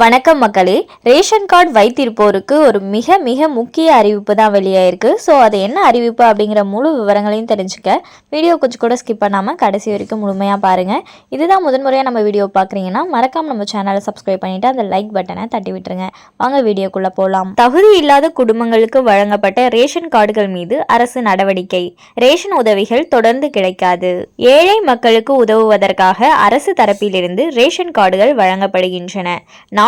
வணக்கம் மக்களே. Ration card வைத்திருப்போருக்கு ஒரு மிக மிக முக்கிய அறிவிப்பு தான் வெளியாயிருக்கு. ஸோ அது என்ன அறிவிப்பு அப்படிங்கிற முழு விவரங்களையும் தெரிஞ்சுக்க வீடியோ கொஞ்சம் கூட ஸ்கிப் பண்ணாமல் கடைசி வரைக்கும் முழுமையாக பாருங்கள் இதுதான் முதன்முறையாக நம்ம வீடியோ பார்க்குறீங்கன்னா மறக்காமல் நம்ம சேனலை சப்ஸ்கிரைப் பண்ணிவிட்டு அந்த லைக் பட்டனை தட்டி விட்டுருங்க. வாங்க வீடியோக்குள்ளே போகலாம் தகுதி இல்லாத குடும்பங்களுக்கு வழங்கப்பட்ட ரேஷன் கார்டுகள் மீது அரசு நடவடிக்கை. ரேஷன் உதவிகள் தொடர்ந்து கிடைக்காது. ஏழை மக்களுக்கு உதவுவதற்காக அரசு தரப்பிலிருந்து ரேஷன் கார்டுகள் வழங்கப்படுகின்றன.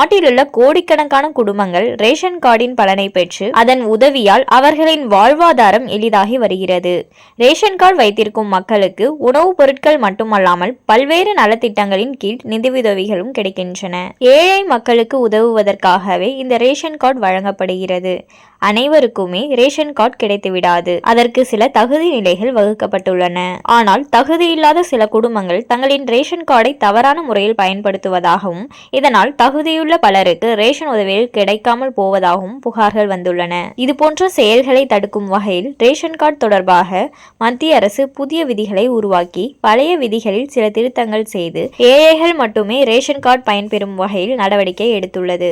நாட்டிலுள்ள கோடிக்கணக்கான குடும்பங்கள் ரேஷன் கார்டின் பலனை பெற்று அதன் உதவியால் அவர்களின் வாழ்வாதாரம் எளிதாகி வருகிறது. ரேஷன் கார்டு வைத்திருக்கும் மக்களுக்கு உணவுப் பொருட்கள் மட்டுமல்லாமல் பல்வேறு நலத்திட்டங்களின் கீழ் நிதியுதவிகளும் கிடைக்கின்றன. ஏழை மக்களுக்கு உதவுவதற்காகவே இந்த ரேஷன் கார்டு வழங்கப்படுகிறது. அனைவருக்குமே ரேஷன் கார்டு கிடைத்துவிடாது. அதற்கு சில தகுதி நிலைகள் வகுக்கப்பட்டுள்ளன. ஆனால் தகுதியில்லாத சில குடும்பங்கள் தங்களின் ரேஷன் கார்டை தவறான முறையில் பயன்படுத்துவதாகவும் இதனால் தகுதியுள்ள பலருக்கு ரேஷன் உதவிகள் கிடைக்காமல் போவதாகவும் புகார்கள் வந்துள்ளன. இதுபோன்ற செயல்களை தடுக்கும் வகையில் ரேஷன் கார்டு தொடர்பாக மத்திய அரசு புதிய விதிகளை உருவாக்கி பழைய விதிகளில் சில திருத்தங்கள் செய்து ஏழைகள் மட்டுமே ரேஷன் கார்டு பயன்பெறும் வகையில் நடவடிக்கை எடுத்துள்ளது.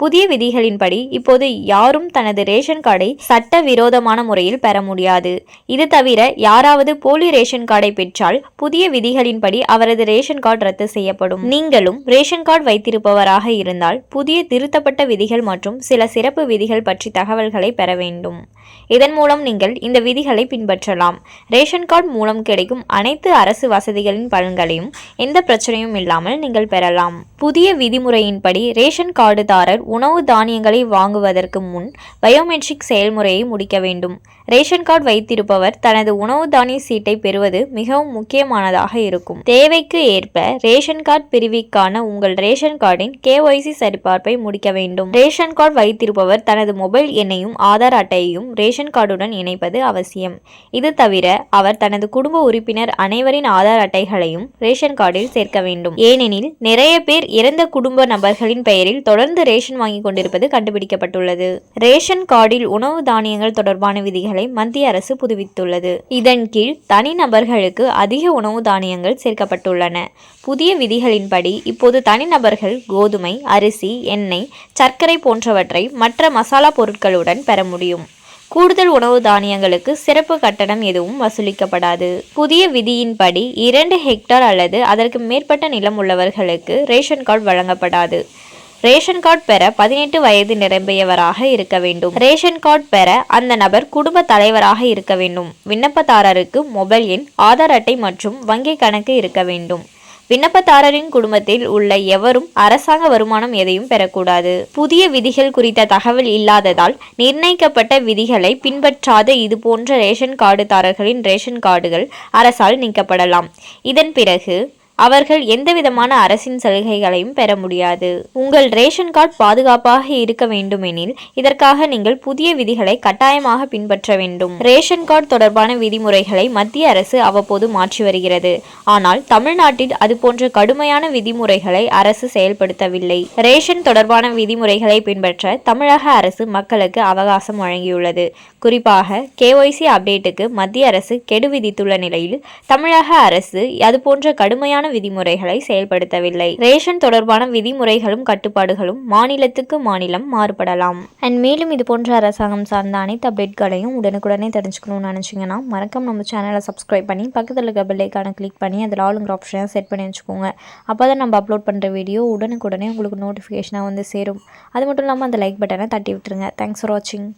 புதிய விதிகளின்படி இப்போது யாரும் தனது ரேஷன் கார்டை சட்ட விரோதமான முறையில் பெற முடியாது. இது தவிர யாராவது போலி ரேஷன் கார்டை பெற்றால் புதிய விதிகளின்படி அவரது ரேஷன் கார்டு ரத்து செய்யப்படும். நீங்களும் ரேஷன் கார்டு வைத்திருப்பவராக இருந்தால் புதிய திருத்தப்பட்ட விதிகள் மற்றும் சில சிறப்பு விதிகள் பற்றி தகவல்களை பெற வேண்டும். இதன் மூலம் நீங்கள் இந்த விதிகளை பின்பற்றலாம். ரேஷன் கார்டு மூலம் கிடைக்கும் அனைத்து அரசு வசதிகளின் பலன்களையும் எந்த பிரச்சனையும் இல்லாமல் நீங்கள் பெறலாம். புதிய விதிமுறையின்படி ரேஷன் கார்டுதாரர் உணவு தானியங்களை வாங்குவதற்கு முன் பயோமெட்ரிக் செயல்முறையை முடிக்க வேண்டும். ரேஷன் கார்டு வைத்திருப்பவர் தனது உணவு தானிய சீட்டை பெறுவது மிகவும் முக்கியமானதாக இருக்கும். தேவைக்கு ஏற்ப ரேஷன் கார்டு பிரிவிற்கான உங்கள் ரேஷன் கார்டின் கேஒய்சி சரிபார்ப்பை முடிக்க வேண்டும். ரேஷன் கார்டு வைத்திருப்பவர் தனது மொபைல் எண்ணையும் ஆதார் அட்டையையும் ரேஷன் கார்டுடன் இணைப்பது அவசியம். இது தவிர அவர் தனது குடும்ப உறுப்பினர் அனைவரின் ஆதார் அட்டைகளையும் ரேஷன் கார்டில் சேர்க்க வேண்டும். ஏனெனில் நிறைய பேர் இறந்த குடும்ப நபர்களின் பெயரில் தொடர்ந்து ரேஷன் வாங்கி கொண்டிருப்பது கண்டுபிடிக்கப்பட்டுள்ளது. ரேஷன் கார்டில் உணவு தானியங்கள் தொடர்பான விதிகளை மத்திய அரசு புதுப்பித்துள்ளது. இதன் கீழ் தனிநபர்களுக்கு அதிக உணவு தானியங்கள் சேர்க்கப்பட்டுள்ளன. புதிய விதிகளின்படி இப்போது தனிநபர்கள் கோதுமை அரிசி எண்ணெய் சர்க்கரை போன்றவற்றை மற்ற மசாலா பொருட்களுடன் பெற முடியும். கூடுதல் உணவு தானியங்களுக்கு சிறப்பு கட்டணம் எதுவும் வசூலிக்கப்படாது. புதிய விதியின்படி இரண்டு ஹெக்டார் அல்லது அதற்கு மேற்பட்ட நிலம் உள்ளவர்களுக்கு ரேஷன் கார்டு வழங்கப்படாது. ரேஷன் கார்டு பெற பதினெட்டு வயது நிரம்பியவராக இருக்க வேண்டும். ரேஷன் கார்டு பெற அந்த நபர் குடும்ப தலைவராக இருக்க வேண்டும். விண்ணப்பதாரருக்கு மொபைல் எண் ஆதார் அட்டை மற்றும் வங்கி கணக்கு இருக்க வேண்டும். விண்ணப்பதாரரின் குடும்பத்தில் உள்ள எவரும் அரசாங்க வருமானம் எதையும் பெறக்கூடாது. புதிய விதிகள் குறித்த தகவல் இல்லாததால் நிர்ணயிக்கப்பட்ட விதிகளை பின்பற்றாத இதுபோன்ற ரேஷன் கார்டுதாரர்களின் ரேஷன் கார்டுகள் அரசால் நீக்கப்படலாம். இதன் பிறகு அவர்கள் எந்தவிதமான அரசின் சலுகைகளையும் பெற முடியாது. உங்கள் ரேஷன் கார்டு பாதுகாப்பாக இருக்க வேண்டுமெனில் இதற்காக நீங்கள் புதிய விதிகளை கட்டாயமாக பின்பற்ற வேண்டும். ரேஷன் கார்டு தொடர்பான விதிமுறைகளை மத்திய அரசு அவ்வப்போது மாற்றி வருகிறது. ஆனால் தமிழ்நாட்டில் அதுபோன்ற கடுமையான விதிமுறைகளை அரசு செயல்படுத்தவில்லை. ரேஷன் தொடர்பான விதிமுறைகளை பின்பற்ற தமிழக அரசு மக்களுக்கு அவகாசம் வழங்கியுள்ளது. குறிப்பாக கேஒய்சி அப்டேட்டுக்கு மத்திய அரசு கெடு விதித்துள்ள நிலையில் தமிழக அரசு அதுபோன்ற கடுமையான கடுமையான விதிமுறைகளை செயல்படுத்தவில்லை. ரேஷன் தொடர்பான விதிமுறைகளும் கட்டுப்பாடுகளும் மாநிலத்துக்கு மாநிலம் மாறுபடலாம். அண்ட் மேலும் இது போன்ற அரசாங்கம் சார்ந்த அனைத்து அப்டேட்களையும் உடனுக்குடனே தெரிஞ்சுக்கணும்னு நினச்சிங்கன்னா மறக்காம நம்ம சேனலை சப்ஸ்கிரைப் பண்ணி பக்கத்தில் இருக்க பெல்லைக்கான கிளிக் பண்ணி அதில் ஆளுங்கிற ஆப்ஷனை செட் பண்ணி வச்சுக்கோங்க. அப்போ தான் நம்ம அப்லோட் பண்ணுற வீடியோ உடனுக்குடனே உங்களுக்கு நோட்டிஃபிகேஷனாக வந்து சேரும். அது மட்டும் இல்லாமல் அந்த லைக் பட்டனை தட்டி விட்டுருங்க. தேங்க்ஸ் ஃபார் வாட்சிங்